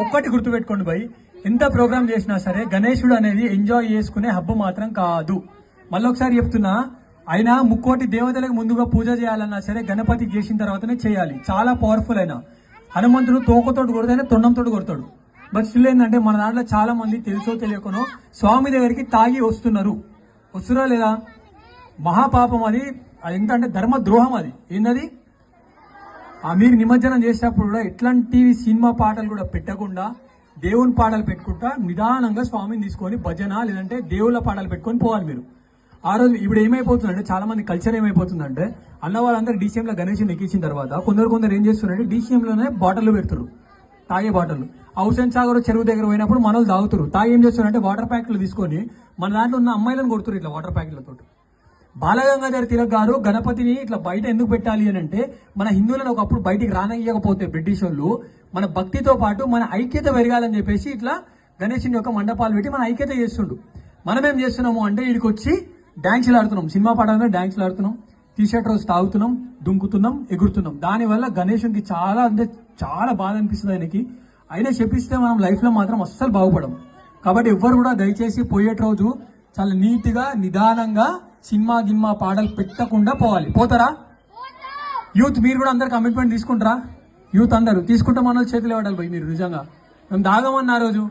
ఒక్కటి గుర్తుపెట్టుకోండి భయ్. ఎంత ప్రోగ్రామ్ చేసినా సరే గణేశుడు అనేది ఎంజాయ్ చేసుకునే హబ్బు మాత్రం కాదు. మళ్ళీ ఒకసారి చెప్తున్నా ఆయన ముక్కోటి దేవతలకు ముందుగా పూజ చేయాలన్నా సరే గణపతికి చేసిన తర్వాతనే చేయాలి. చాలా పవర్ఫుల్ అయినా. హనుమంతుడు తోకతోటి కొడతానే తొండంతో కొడతాడు. బట్ స్టిల్ ఏంటంటే మన దాంట్లో చాలా మంది తెలుసో తెలియకనో స్వామి దగ్గరికి తాగి వస్తున్నారు. వస్తురా లేదా? మహాపాపం అది. అది ఎంత అంటే ధర్మ ద్రోహం అది. ఏంటది మీరు నిమజ్జనం చేసేటప్పుడు కూడా ఎట్లాంటి సినిమా పాటలు కూడా పెట్టకుండా దేవుని పాటలు పెట్టుకుంటా నిదానంగా స్వామిని తీసుకొని భజన లేదంటే దేవుళ్ళ పాటలు పెట్టుకొని పోవాలి మీరు. ఆ రోజు ఇప్పుడు ఏమైపోతుందంటే చాలా మంది కల్చర్ ఏమైపోతుందంటే అన్న వాళ్ళందరూ డీసీఎంలో గణేషన్ ఎక్కించిన తర్వాత కొందరు కొందరు ఏం చేస్తున్నారంటే డీసీఎంలోనే బాటిల్ పెడతారు తాగే బాటిల్. హౌసెన్ సాగర్ చెరువు దగ్గర పోయినప్పుడు మనల్ని తాగుతారు. తాగి ఏం చేస్తున్నారంటే వాటర్ ప్యాకెట్లు తీసుకొని మన దాంట్లో ఉన్న అమ్మాయిలను కొడుతారు ఇట్లా వాటర్ ప్యాకెట్లతో బాలగంగాధర్ తిలక్ గారు గణపతిని ఇట్లా బయట ఎందుకు పెట్టాలి అని అంటే మన హిందువులను ఒకప్పుడు బయటికి రానయ్యకపోతే బ్రిటిష్ వాళ్ళు మన భక్తితో పాటు మన ఐక్యత పెరగాలని చెప్పేసి ఇట్లా గణేశుని యొక్క మండపాలు పెట్టి మన ఐక్యత చేస్తుండు. మనం ఏం చేస్తున్నాము అంటే వీడికి వచ్చి డ్యాన్స్లు ఆడుతున్నాం. సినిమా పాటలు డ్యాన్స్లు ఆడుతున్నాం. టీ షర్ట్ రోజు తాగుతున్నాం దుంకుతున్నాం ఎగురుతున్నాం. దానివల్ల గణేశునికి చాలా అంటే చాలా బాధ అనిపిస్తుంది ఆయనకి. అయినా చెప్పిస్తే మనం లైఫ్లో మాత్రం అస్సలు బాగుపడం కాబట్టి ఎవ్వరు కూడా దయచేసి పోయేట రోజు చాలా నీట్గా నిదానంగా సినిమా గిన్మా పాటలు పెట్టకుండా పోవాలి. పోతారా? యూత్ మీరు కూడా అందరు కమిట్మెంట్ తీసుకుంటారా? యూత్ అందరూ తీసుకుంటాం అన్న చేతులు ఇవ్వడాలి పోయి మీరు నిజంగా. మేము దాగమన్న ఆ రోజు.